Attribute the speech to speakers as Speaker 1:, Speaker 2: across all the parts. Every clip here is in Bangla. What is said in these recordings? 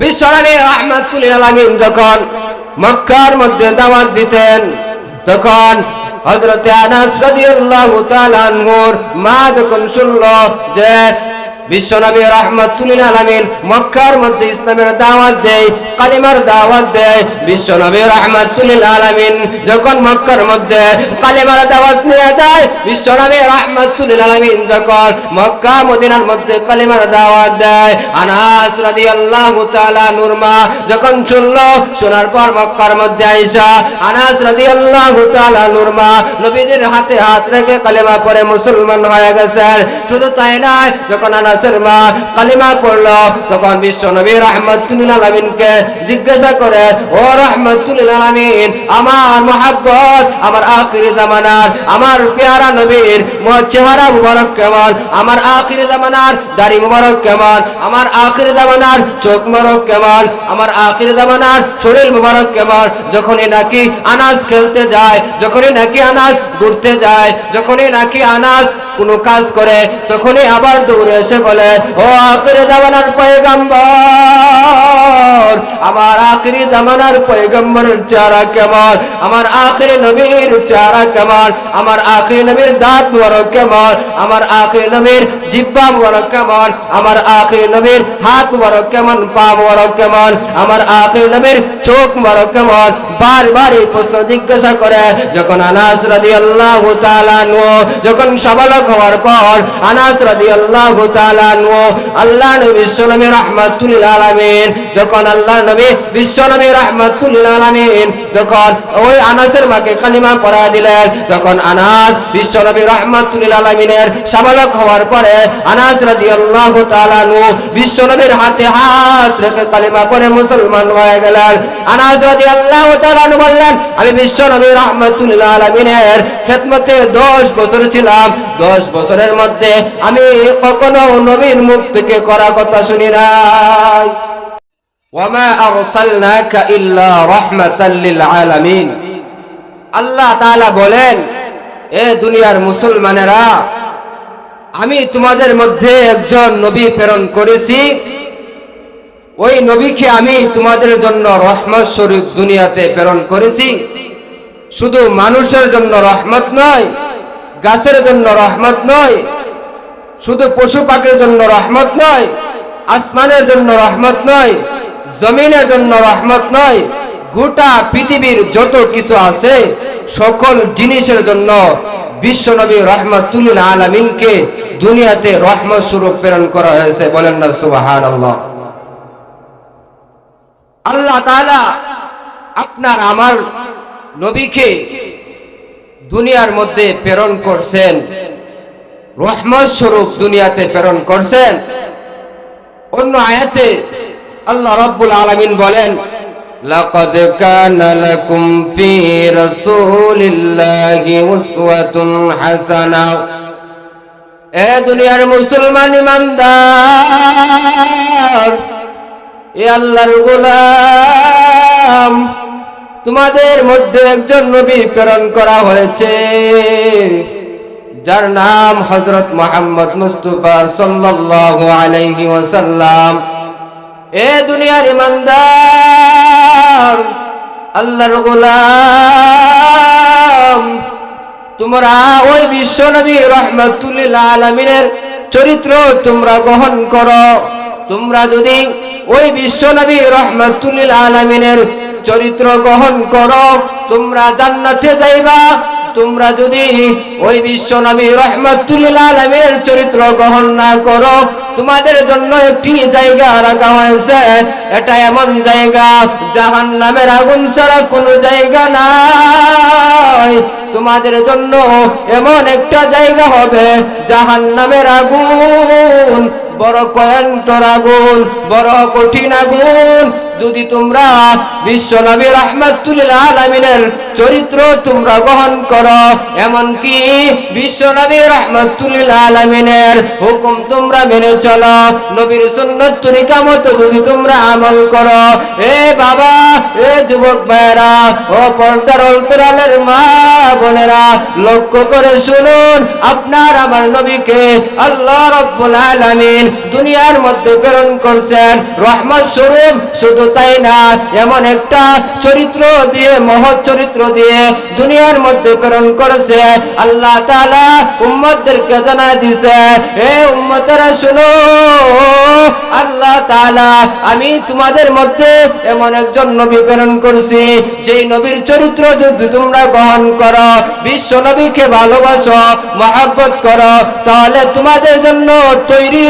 Speaker 1: বিশ্বনবী রহমাতুল্লিল আলামিন যখন মক্কার মধ্যে দাওয়াত দিতেন, তখন হযরতে আনাস রাদিয়াল্লাহু তাআলা আনহুর মা যখন শুনল যে বিশ্বনবী রহমাতুল্লিল আলামিন মক্কার মধ্যে ইসলামের দাওয়াত দেয়, কালিমার দাওয়াত দেয়। বিশ্বনবী রহমাতুল্লিল আলামিন যখন মক্কার মধ্যে কালিমার দাওয়াত নিয়ে যায়, বিশ্বনবী রহমাতুল্লিল আলামিন যখন মক্কা মদিনার মধ্যে কালিমার দাওয়াত দেয়, আনাস রাদিয়াল্লাহু তাআলা নুরমা যখন শুনলো, শোনার পর মক্কার মধ্যে আইসা আনাস রাদিয়াল্লাহু তাআলা নুরমা নবীজির হাতে হাত রেখে কালিমা পড়ে মুসলমান হয়ে গেছেন। শুধু তাই নয়, যখন কালিমা পড়ল। তখন বিশ্ব নবী রহমতুল্লিল আলমিনকে জিজ্ঞাসা করে, ও রহমতুল্লিল আলমিন, আমার মহাব্বত, আমার আখিরি জামানার, আমার পেয়ারা নবীর চেহারা মুবারক কেমন? আমার আখিরি জামানার দাড়ি মুবারক কেমন? আমার আখিরি জামানার চোখ মুবারক কেমন? আমার আখিরি জামানার শরীর মুবারক কেমন? যখনই নাকি আনাজ খেলতে যায়, যখনই নাকি আনাজ ঘুরতে যায়, যখনই নাকি আনাজ কোনো কাজ করে, তখনই আবার দৌড়ে এসে বলে, ও আখিরি জামানার পয়গম্বর, আমার আখিরি জামানার পয়গম্বরের চেহারা কেমন? আমার আখিরি নবীর চেহারা কেমন? আমার আখিরি নবীর দাঁত মুবারক কেমন? আমার আখিরি নবীর জিব্বা মুবারক কেমন? আমার আখিরি নবীর হাত মুবারক কেমন? পা মুবারক কেমন? আমার আখিরি নবীর চোখ মুবারক কেমন? বারবার এই প্রশ্ন জিজ্ঞাসা করে, যখন আনাস রাদিয়াল্লাহু তাআলা যখন সবালক হওয়ার পর আনাস তাআলা আনহু আল্লাহ নবী বিশ্বনবী রাহমাতুল আলামিন, যখন আল্লাহ নবী বিশ্বনবী রাহমাতুল আলামিন, যখন ওই আনাসের মাকে কালিমা পড়া দিলেন তখন আনাস বিশ্বনবী রাহমাতুল আলামিনের সবালক হওয়ার পরে আনাস রাদিয়াল্লাহু তাআলা আনহু বিশ্বনবীর হাতে হাত রেখে কালিমা পড়ে মুসলমান হয়ে গেলেন। আনাস রাদিয়াল্লাহু তাআলা আনহু বললেন, আমি বিশ্বনবী রাহমাতুল্লাহ আলামিনের খেদমতে 10 বছর ছিলাম 10 বছরের মধ্যে আমি কখনো নবীর মুখ থেকে করা কথা শুনি নাই। আল্লাহ বলেন, এ দুনিয়ার আমি তোমাদের মধ্যে একজন নবী প্রেরণ করেছি। ওই নবীকে আমি তোমাদের জন্য রহমত স্বরূপ দুনিয়াতে প্রেরণ করেছি। শুধু মানুষের জন্য রহমত নয় গাছের জন্য রহমত নয়, শুধু পশু পাখির জন্য রহমত নয়, আসমানের জন্য রহমত নয়, জমিনের জন্য রহমত নয়, গোটা পৃথিবীর যত কিছু আছে, সকল জিনিসের জন্য বিশ্বনবী রহমতুল আলমিনকে দুনিয়াতে রহমত স্বরূপ প্রেরণ করা হয়েছে। বলেন না সুবাহান আল্লাহ আপনার আমার নবীকে দুনিয়ার মধ্যে প্রেরণ করছেন। রহমত স্বরূপ দুনিয়াতে প্রেরণ করছেন। অন্য আয়াতে আল্লাহ রাব্বুল আলামিন বলেন, লাকাদ কানা লাকুম ফি রাসূলিল্লাহি উসওয়াতুন হাসানা। এ দুনিয়ার মুসলমান ইমানদার, এ আল্লাহর গোলাম তোমাদের মধ্যে একজন নবী প্রেরণ করা হয়েছে। যার নাম হজরত মোহাম্মদ মুস্তফা সাল্লাল্লাহু আলাইহি ওয়াসাল্লাম। এ দুনিয়ার ইমানদার, আল্লাহর তোমরা ওই বিশ্ব নবী রহমাতুল্লিল আলমিনের চরিত্র তোমরা গ্রহণ করো। তোমরা যদি ওই বিশ্ব নবী রহমাতুল্লিল আলমিনের চরিত্র গ্রহণ করো। তোমরা জান্নাতে যাইবা। তোমরা যদি ওই বিশ্ব নবী রহমাতুল্লিল আলমিনের চরিত্র গ্রহণ না করো, তোমাদের জন্য একটি জায়গা রাখা হয়েছে। এটা এমন জায়গা জাহান নামের আগুন ছাড়া কোনো জায়গা নাই। তোমাদের জন্য এমন একটা জায়গা হবে জাহান নামের আগুন। বড় কয়ন্তর আগুন, বড় কঠিন আগুন। যদি তোমরা বিশ্ব নবী রহমাতুল্লিল আলমিনের চরিত্র তোমরা গ্রহণ করো, এমনকি বিশ্ব নবী রহমাতুল্লিল আলমিনের হুকুম তোমরা মেনে চলো, নবীর সুন্নত তরিকা মতো যদি তোমরা আমল করো, এ বাবা, এ যুবক ভাইরা ও পর্দার অন্তরালের মা বোনেরা, লক্ষ্য করে শুনুন, আপনার আমার নবীকে আল্লাহ রব্বুল আলামিন দুনিয়ার মধ্যে প্রেরণ করছেন। রহমত স্বরূপ শুধু তাই না, এমন একটা চরিত্র দিয়ে, মহৎ চরিত্র দিয়ে দুনিয়ার মধ্যে প্রেরণ করেছে। আল্লাহ তাআলা উম্মতদেরকে জানা দিছে, এ উম্মতেরা শুনো, আল্লাহ তাআলা, আমি তোমাদের মধ্যে এমন একজন নবী প্রেরণ করছি, যেই নবীর চরিত্র যদি তোমরা গ্রহণ করো, বিশ্ব নবীকে ভালোবাসো, মহাব্বত করো, তাহলে তোমাদের জন্য তৈরি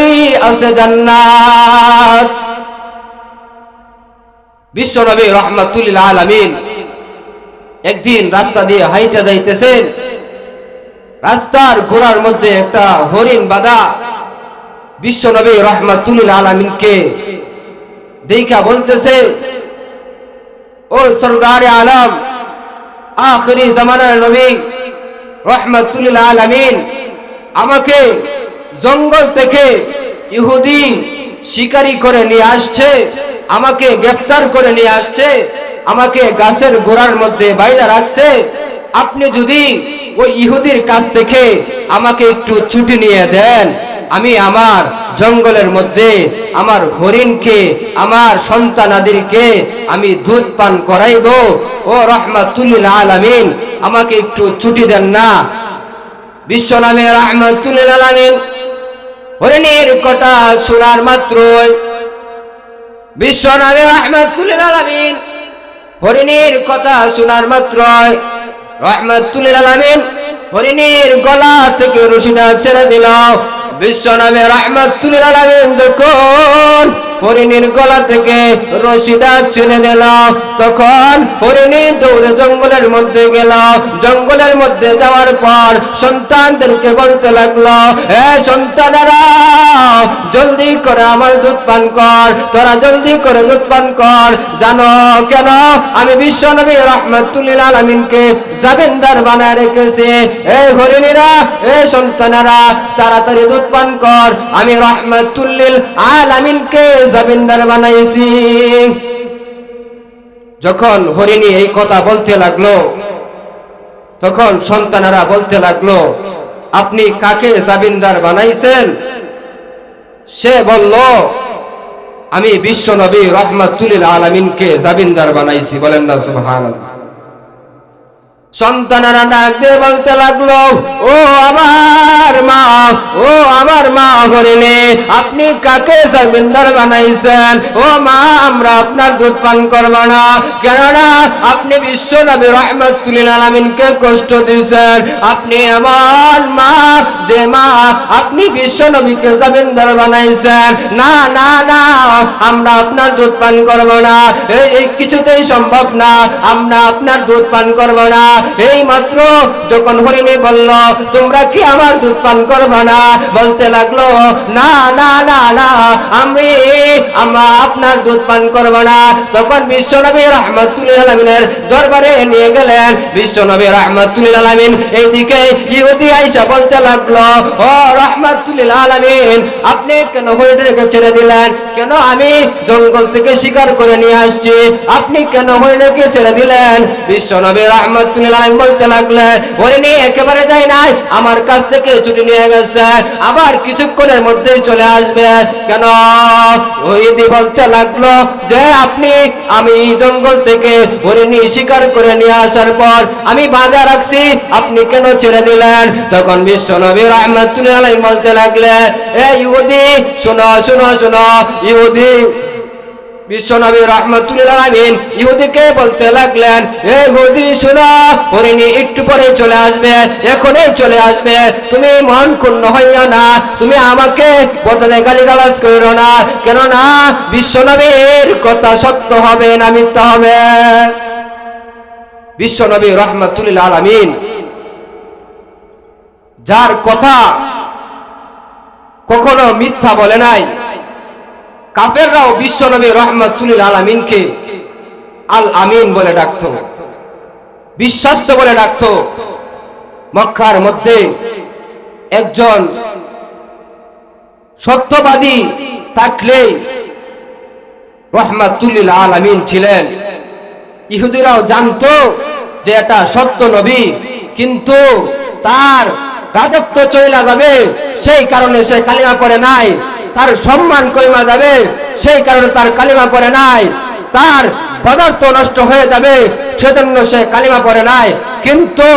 Speaker 1: আছে জান্নাত বিশ্ব নবী রহমাতুল্লিল আলামিন একদিন রাস্তা দিয়ে হাইটা যাইতেছেন। রাস্তার গোড়ার মধ্যে একটা হরিণ বাঁধা বিশ্ব নবী রহমাতুল্লিল আলামিনকে দেখা বলতেছে, ও সরদার আলম, আখরি জামানার নবী রহমাতুল্লিল আলামিন, আমাকে জঙ্গল থেকে ইহুদি শিকারি করে নিয়ে আসছে, আমাকে গ্রেফতার করে নিয়ে আসছে, আমাকে গাছের গোড়ার মধ্যে বাইরে রাখছে। আপনি যদি ওই ইহুদির কাছ থেকে আমাকে একটু ছুটি নিয়ে দেন, আমি আমার জঙ্গলের মধ্যে আমার হরিণকে, আমার সন্তানাদিরকে আমি দুধ পান করাইব। ও রহমাতুল্লিল আলামিন, আমাকে একটু ছুটি দেন না। বিশ্ব নামে রহমাতুল্লিল আলামিন। হরিণের কটা শোনার মাত্র বিশ্ব নামে রহমাতুল্লিল আলামিন হরিণের কথা শোনার মাত্র রহমাতুল্লিল আলামিন হরিণের গলা থেকে রসিনা ছেড়ে দিল। বিশ্ব নামে রহমাতুল্লিল আলামিন যখন হরিণীর গলা থেকে রশিদা ছেড়ে দিল। তখন হরিণী দৌড়ে জঙ্গলের মধ্যে গেল। জঙ্গলের মধ্যে যাওয়ার পর সন্তানদেরকে বলতে লাগল, এ সন্তানেরা, জলদি করে আমার দুধ পান কর, তোরা জলদি করে দুধ পান কর। জানো কেন? আমি বিশ্ব নবী রহমতুল্লিল আলমিনকে জামিনদার বানায় রেখেছি। এই হরিণীরা, এ সন্তানেরা, তাড়াতাড়ি দুধ পান কর। আমি রহমতুল্লিল আলামিনকে জামিনদার বানাইছি। যখন হরিণী এই কথা বলতে লাগল, তখন সন্তানারা বলতে লাগল, আপনি কাকে জামিনদার বানাইছেন? সে বলল, আমি বিশ্ব নবী রহমাতুল্লিল আলমিনকে জামিনদার বানাইছি। বলেন না, সুবহানাল্লাহ। সন্তানেরা ডাক দিয়ে বলতে লাগল, ও আমার মা, ও আমার মা হরিণে, আপনি কাকে জামিনদার বানাইছেন? ও মা, আমরা আপনার দুধ পান করব না। কেননা আপনি বিশ্ব নবী রহমতুল্লিল আলমিনকে কষ্ট দিয়েছেন। আপনি আমার মা, যে মা, আপনি বিশ্ব নবীকে জামিনদার বানাইছেন। না না না আমরা আপনার দুধ পান করব না। এই কিছুতেই সম্ভব না। আমরা আপনার দুধ পান করব না। এই মাত্র যখন হরিণী বলল, তোমরা কি আমার দুধ পান করবে না? বলতে লাগল, না না না না, আমি, আমরা আপনার দুধ পান করব না। তখন বিশ্বনবী রহমতুল্লাহ আলমিনের দরবারে নিয়ে গেলেন বিশ্বনবী রহমতুল্লাহ আলমিন। এইদিকে ইহুদি আইসা বলতে লাগল, ও রহমতুল্লাহ আলমিন, আপনি কেন হরিণীকে ছেড়ে দিলেন? কেন আমি জঙ্গল থেকে শিকার করে নিয়ে আসছি। আপনি কেন হরিণীকে ছেড়ে দিলেন? বিশ্বনবী রহমতুল্লাহ বলতে লাগলে হরিণী একেবারে যায় নাই, আমার কাছ থেকে ছুটি নিয়ে গেছে, আবার কিছুক্ষণের মধ্যেই চলে আসবে। কেন? ওইদি বলতে লাগল যে, আপনি, আমি জঙ্গল থেকে হরিণী শিকার করে নিয়ে আসার পর আমি বাধা রাখছি, আপনি কেন ছেড়ে দিলেন? তখন বিশ্ব নবী রহমতুল্লাহ বলতে লাগলে এ ইহুদি, শোনো শোনো শোনো, ইহুদি বিশ্বনবী রহমতুল্লাহ আমিন ইহুদিকে বলতে লাগলেন শোনো, হরিণী একটু পরে চলে আসবে, এখনই চলে আসবে। তুমি মন ক্ষুণ্ণ হইও না, তুমি আমাকে গালিগালাজ না, কেননা বিশ্বনবীর কথা সত্য হবে না মিথ্যা হবে। বিশ্বনবী রহমতুল্লাহ আলামিন যার কথা কখনো মিথ্যা বলে নাই। কাফেররাও বিশ্বনবী রহমতুল আলমিনকে আল আমিন বলে ডাকতো, বিশ্বাস্ত বলে ডাকতো। মক্কার মধ্যে একজন সত্যবাদী থাকলে রহমাতুল্লিল আলামিন ছিলেন। ইহুদিরাও জানতো যে এটা সত্য নবী, কিন্তু তার রাজত্ব চইলা যাবে, সেই কারণে সে কালিমা পড়ে নাই। তার সম্মান কইমা যাবে, সেই কারণে তার কালিমা পড়ে নাই। তার পদার্থ নষ্ট হয়ে যাবে, সেজন্য সে কালিমা পড়ে নাই। কিন্তু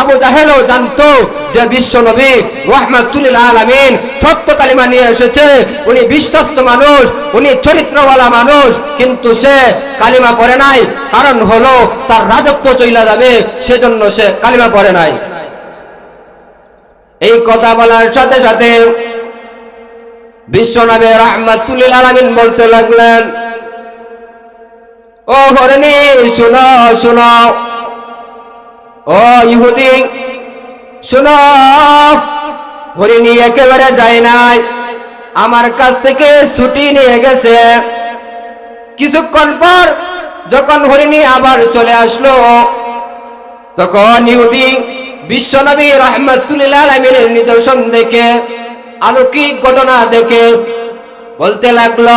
Speaker 1: আবু জাহেলও জানতো যে বিশ্ব নবী রহমাতুল আলমিন সত্য কালিমা নিয়ে এসেছে। উনি বিশ্বস্ত মানুষ, উনি চরিত্রওয়ালা মানুষ, কিন্তু সে কালিমা পড়ে নাই। কারণ হলো তার রাজত্ব চইলা যাবে, সেজন্য সে কালিমা পড়ে নাই। এই কথা বলার সাথে সাথে বিশ্বনবী রহমাতুল আলমিন বলতে লাগলেন, ও হরণি, শুনো শুনো। ও ইহুদি, শুনো। হরিণী একেবারে যায় নাই। আমার কাছ থেকে ছুটি নিয়ে গেছে। কিছুক্ষণ পর যখন হরিণী আবার চলে আসলো, তখন ইহুদি বিশ্বনবী রহমতুল্লাহ আলমিনের নিদর্শন দেখে আলৌকিক ঘটনা দেখে বলতে লাগল,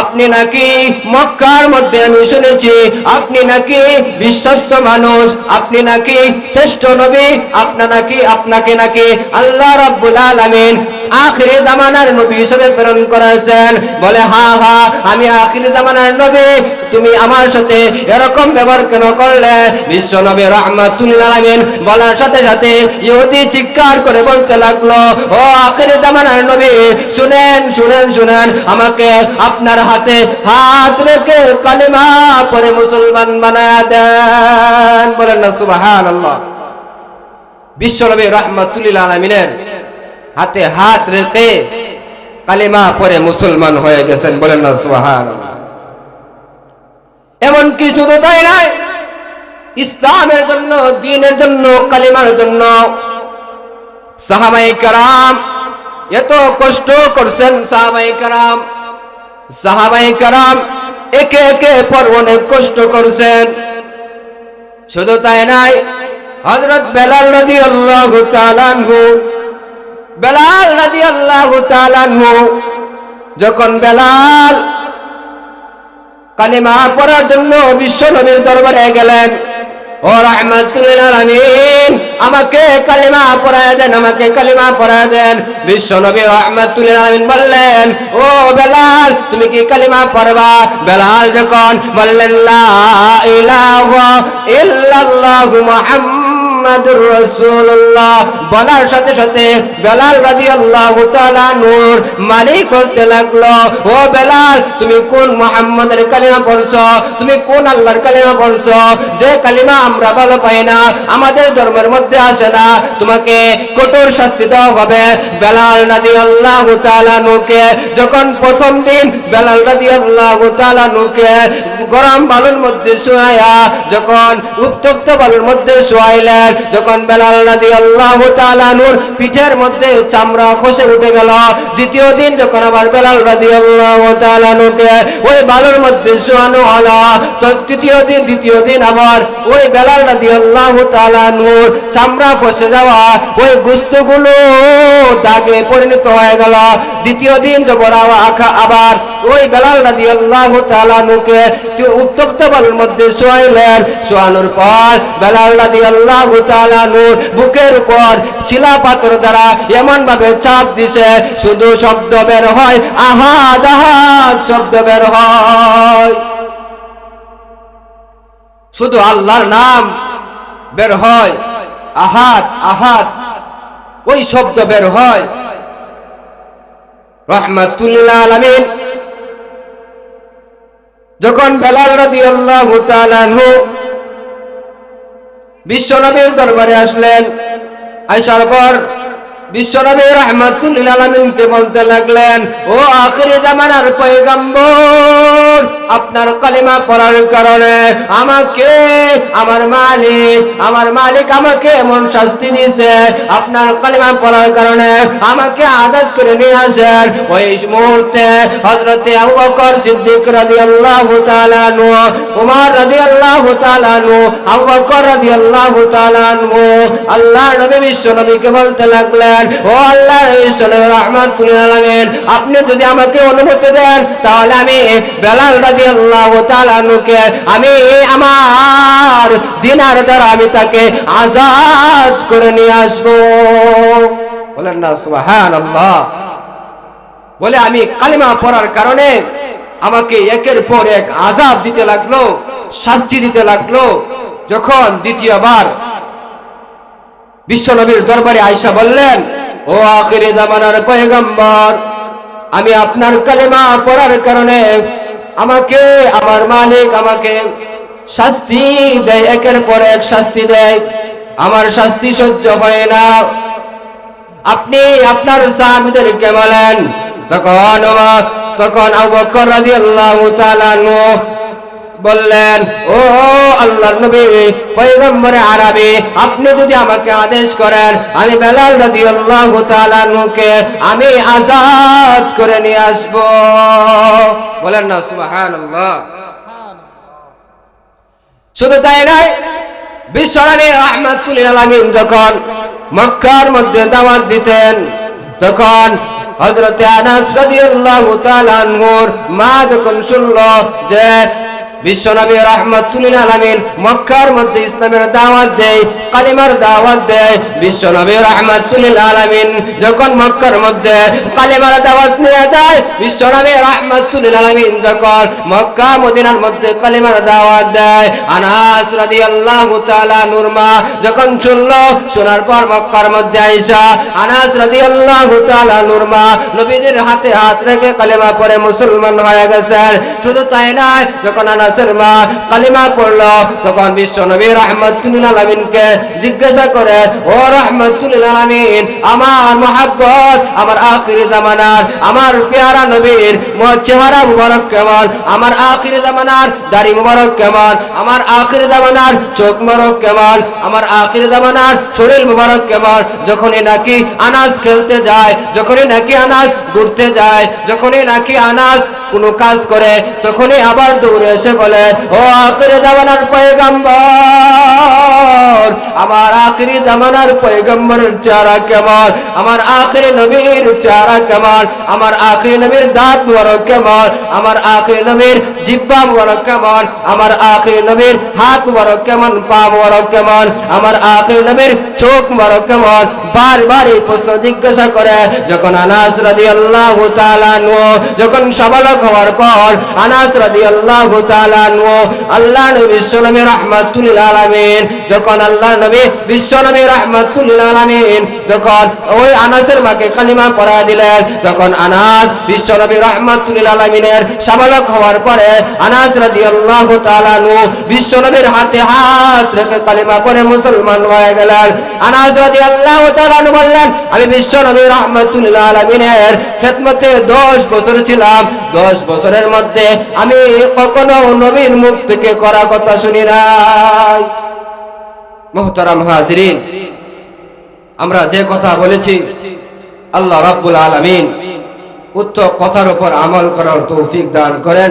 Speaker 1: আপনি নাকি মক্কার মধ্যে, আমি শুনেছি, আপনি নাকি বিশ্বস্ত মানুষ, আপনি নাকি শ্রেষ্ঠ নবী, আপনা নাকি, আপনাকে নাকি আল্লাহ রাব্বুল আলামিন আখিরি জামানার নবী হিসেবে প্রেরণ করেছেন। বলে, হা হা, আমি আখিরি জামানার নবী। তুমি আমার সাথে এরকম ব্যবহার কেন করলে? বিশ্ব নবী রহমাতুল্লাহ আলামিন বলার সাথে সাথে ইহুদি চিৎকার করে বলতে লাগল, ও আখিরি জামানার নবী, শুনেন শুনেন শুনেন, আমাকে আপনার হাতে হাত রেখে কালিমা পরে মুসলমান বানায় দেন। বলেন না, সুবহানাল্লাহ। বিশ্বনবী রহমাতুল্লাহ আলামিনের হাতে হাত রেখে কালিমা পরে মুসলমান হয়ে গেছেন। বলেন না, সুবহানাল্লাহ। এমন কিছু তো তাই নাই। ইসলামের জন্য, দিনের জন্য, কালিমার জন্য। সাহাবাই কারাম এত কষ্ট করছেন সাহাবাই কারাম। সাহাবাই কারাম একে একে পর অনেক কষ্ট করছেন। শুধু তাই নাই হজরত বেলাল নদী আল্লাহ বেলাল রাজি আল্লাহ যখন বেলাল কালিমা পড়ার জন্য বিশ্ব নবীর দরবারে গেলেন আমাকে কালিমা পড়ায় দেন, আমাকে কালিমা পড়ায় দেন। বিশ্ব নবী রহমাতুল্লাহ আলামিন বললেন, ও বেলাল, তুমি কি কালিমা পড়বা? বেলাল যখন বললেন, লা বলার সাথে সাথে বেলাল রাদিয়াল্লাহু তাআলা নূর মালিক বলতে লাগল। ও বেলাল, তুমি কোন মুহাম্মাদের কালিমা পড়ছো? তুমি কোন আল্লাহর কালিমা পড়ছো? যে কালিমা আমরা ভালো পাই না, আমাদের ধর্মের মধ্যে আসে না। তোমাকে কঠোর শাস্তি দেওয়া হবে। বেলাল রাদিয়াল্লাহু তাআলা নূকে যখন প্রথম দিন বেলাল রাদিয়াল্লাহু তাআলা নূকে গরম বালুর মধ্যে শুয়ায়া যখন উত্তপ্ত বালুর মধ্যে শুয়াইলেন, যখন বেলাল নদী আল্লাহ নূর পিঠের মধ্যে চামড়া খসে উঠে গেল। দ্বিতীয় দিন যখন আবার বেলাল নদী আল্লাহ ওই বালুর মধ্যে শোয়ানো হলো, তো তৃতীয় দিন, দ্বিতীয় দিন আবার ওই বেলাল নদী আল্লাহ নূর চামড়া খসে যাওয়া ওই গুস্তগুলো দাগে পরিণত হয়ে গেল। দ্বিতীয় দিন যখন আবার ওই বেলাল নদী আল্লাহ নূকে উত্তপ্ত বালুর মধ্যে শোয়াইলেন, শোয়ানোর পর বেলাল নদী আল্লাহ তাআলার বুকের উপর চিলা পাথর দ্বারা এমন ভাবে চাপ দিছে, শুধু শব্দ বের হয়, আহাদ আহাদ শব্দ বের হয়। শুধু আল্লাহর নাম বের হয়, আহাদ আহাদ, ওই শব্দ বের হয়। রহমাতুল্লাহ আলামিন যখন বেলাল রাদি আল্লাহ বিশ্ব বিশ্বনবীর দরবারে আসলেন, আইসার পর বিশ্বনবী রহমাতুল্লিল আলমিনকে বলতে লাগলেন, ও আখরি জামানার পয়গম্বর আপনার কালিমা পড়ার কারণে আমাকে, আমার মালিক আমার মালিক আমাকে এমন শাস্তি দিয়েছে। আপনার কালিমা পড়ার কারণে আমাকে আদাত করে নিয়ে ওই মুহূর্তে হজরতে আবু সিদ্দিক রাদিয়াল্লাহু তাআলা নু উমর রাদিয়াল্লাহু তাআলা নু আবু বকর রাদিয়াল্লাহু তাআলা আল্লাহ নবী বিশ্ব নবীকে বলতে লাগলেন, ও আল্লাহ, বিশ্ব নবী রাহমাতুল আপনি যদি আমাকে অনুমতি দেন, তাহলে আমি বেলাল রাদিয়াল্লাহু তাআলা নুকে, আমি আমার দিনার দ্বারা আমি তাকে আজাদ করে নিয়ে আসব। বলেন না, সুবহানাল্লাহ। বলে আমি কালিমা পড়ার কারণে আমাকে একের পর এক আজাব দিতে লাগল, শাস্তি দিতে লাগল। যখন দ্বিতীয়বার বিশ্বনবীর দরবারে আয়সা বললেন, ও আখিরে জামানার পয়গম্বর, আমি আপনার কালেমা পড়ার কারণে আমাকে, আমার মালিক আমাকে শাস্তি দেয়, একের পর এক শাস্তি দেয়। আমার শাস্তি সহ্য হয় না। আপনি, আপনার স্বামীদেরকে বলেন, তখন তখন আবু বকর রাদিয়াল্লাহু তাআলা বললেন, ও আল্লাহর নবী, পয়গম্বরে আরবি, আপনি যদি আমাকে আদেশ করেন, আমি বেলাল রাদিয়াল্লাহু তাআলা আনহুকে, আমি আজাদ করে নিয়ে আসব। বলেন না, সুবহানাল্লাহ। শুধু তাই নয় বিশ্বনবী রাহমাতুল আলামিন যখন মক্কার মধ্যে দাওয়াত দিতেন, তখন হযরতে আনাস রাদিয়াল্লাহু তাআলা মা যখন শুনল যে বিশ্বনবী রাহমাতুল আলামিন মক্কার মধ্যে ইসলামের দাওয়াত দেয়, কালিমার দাওয়াত দেয়। বিশ্বনবী রাহমাতুল আলামিন যখন মক্কার মধ্যে কালিমার দাওয়াত নিয়ে যায়, বিশ্বনবী রাহমাতুল আলামিন যখন মক্কা মদিনার মধ্যে কালিমার দাওয়াত দেয়, আনাস রাদিয়াল্লাহু তাআলা নুরমা যখন শুনলো, শোনার পর মক্কার মধ্যে আইসা আনাস রাদিয়াল্লাহু তাআলা নুরমা নবীজির হাতে হাত রেখে কালিমা পড়ে মুসলমান হয়ে গেছেন। শুধু তাই নয়, যখন আনাসের মা কালিমা পড়ল, তখন বিশ্ব নবী রাহমাতুল আলামিনকে জিজ্ঞাসা করে, ও রাহমাতুল আলামিন, আমার মহাব্বত, আমার আখিরি জামানার, আমার পেয়ারা নবীর চেহারা মুবারক কেমন? আমার আখিরি জামানার দাড়ি মুবারক কেমন? আমার আখিরি জামানার চোখ মুবারক কেমন? আমার আখিরি জামানার শরীর মুবারক কেমন? যখনই নাকি আনাজ খেলতে যায়, যখনই নাকি আনাজ ঘুরতে যায়, যখনই নাকি আনাজ কোনো কাজ করে, তখনই আবার দৌড়ে এসে বলে, ও আখিরি জামানার পয়গম্বর, আমার আখিরি জামানার পয়গম্বরের চেহারা কেমন? আমার আখিরি নবীর চেহারা কেমন? আমার আখিরি নবীর দাঁত মুবারক কেমন? আমার আখিরি নবীর জিব্বা মুবারক কেমন? আমার আখিরি নবীর হাত মুবারক কেমন? পা মুবারক কেমন? আমার আখিরি নবীর চোখ মুবারক কেমন? বারবার এই প্রশ্ন জিজ্ঞাসা করে, যখন আনাস তাআলা আনহু, যখন সবালক হওয়ার পর আনাস রাদিয়াল্লাহু তাআলা আনহু আল্লাহ নবী বিশ্বনবী রাহমাতুল যখন আল্লাহ নবী বিশ্বনবী রাহমাতুল আলামিন, যখন ওই আনাসের মাকে কালিমা পড়া দিলেন তখন আনাস বিশ্বনবী রাহমাতুল আলামিনের সবালক হওয়ার পরে আনাস রাদিয়াল্লাহু তাআলা আনহু বিশ্বনবীর হাতে হাত রেখে কালিমা পড়ে মুসলমান হয়ে গেলেন। আনাস রাদিয়াল্লাহু তাআলা আনহু বললেন, আমি বিশ্বনবী রাহমাতুল আলামিনের খেদমতে 10 বছর ছিলাম। 10 বছরের মধ্যে আমি কখনো নবীর মুখ থেকে করা কথা শুনি নাই। মোহতারাম হাজরিন, আমরা যে কথা বলেছি, আল্লাহ রাব্বুল আলামিন উত্তর কথার উপর আমল করার তৌফিক দান করেন।